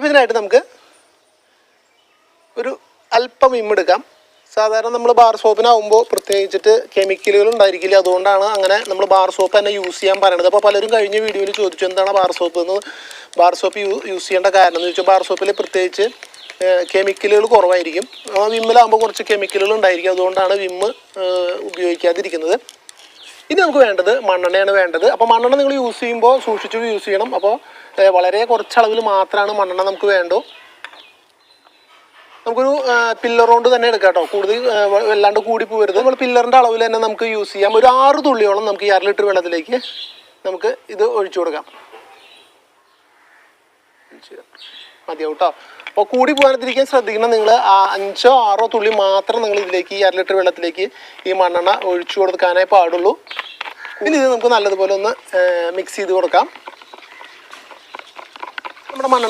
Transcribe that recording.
അപ്പോൾ ഇതിനായിട്ട് നമുക്ക് ഒരു അല്പം വിമ്മെടുക്കാം സാധാരണ നമ്മൾ ബാർ സോപ്പിനാവുമ്പോൾ പ്രത്യേകിച്ചിട്ട് കെമിക്കലുകൾ ഉണ്ടായിരിക്കില്ല. അതുകൊണ്ടാണ് അങ്ങനെ നമ്മൾ ബാർ സോപ്പ് തന്നെ യൂസ് ചെയ്യാൻ പറയണത്. അപ്പോൾ പലരും കഴിഞ്ഞ വീഡിയോയിൽ ചോദിച്ചു എന്താണ് ബാർ സോപ്പ് എന്ന്? ബാർ സോപ്പ് യൂസ് ചെയ്യേണ്ട കാരണം എന്ന് ചോദിച്ചാൽ ബാർ സോപ്പിൽ പ്രത്യേകിച്ച് കെമിക്കലുകൾ കുറവായിരിക്കും. വിമ്മിലാകുമ്പോൾ കുറച്ച് കെമിക്കലുകൾ ഉണ്ടായിരിക്കും. അതുകൊണ്ടാണ് വിമ്മ് ഉപയോഗിക്കാതിരിക്കുന്നത്. ഇനി നമുക്ക് വേണ്ടത് മണ്ണെണ്ണയാണ് വേണ്ടത്. അപ്പോൾ മണ്ണെണ്ണ നിങ്ങൾ യൂസ് ചെയ്യുമ്പോൾ സൂക്ഷിച്ച് യൂസ് ചെയ്യണം. അപ്പോൾ വളരെ കുറച്ച് അളവിൽ മാത്രമാണ് മണ്ണെണ്ണ നമുക്ക് വേണ്ടൂ. നമുക്കൊരു പില്ലർ കൊണ്ട് തന്നെ എടുക്കാം കേട്ടോ കൂടുതൽ വല്ലാണ്ട് കൂടി പോകരുത് നമ്മൾ പില്ലറിന്റെ അളവിൽ തന്നെ നമുക്ക് യൂസ് ചെയ്യാം. ഒരു ആറ് തുള്ളിയോളം നമുക്ക് ഈ അര ലിറ്റർ വെള്ളത്തിലേക്ക് നമുക്ക് ഇത് ഒഴിച്ചു കൊടുക്കാം. മതിയാവും കേട്ടോ. അപ്പോൾ കൂടി പോകാനത്തിരിക്കാൻ ശ്രദ്ധിക്കണം. നിങ്ങൾ അഞ്ചോ ആറോ തുള്ളി മാത്രം നിങ്ങൾ ഇതിലേക്ക് ഈ അര ലിറ്റർ വെള്ളത്തിലേക്ക് ഈ മണ്ണെണ്ണ ഒഴിച്ചു കൊടുക്കാനേ പാടുള്ളൂ. ഇനി ഇത് നമുക്ക് നല്ലതുപോലെ ഒന്ന് മിക്സ് ചെയ്ത് കൊടുക്കാം. നമ്മുടെ മണ്ണെണ്ണ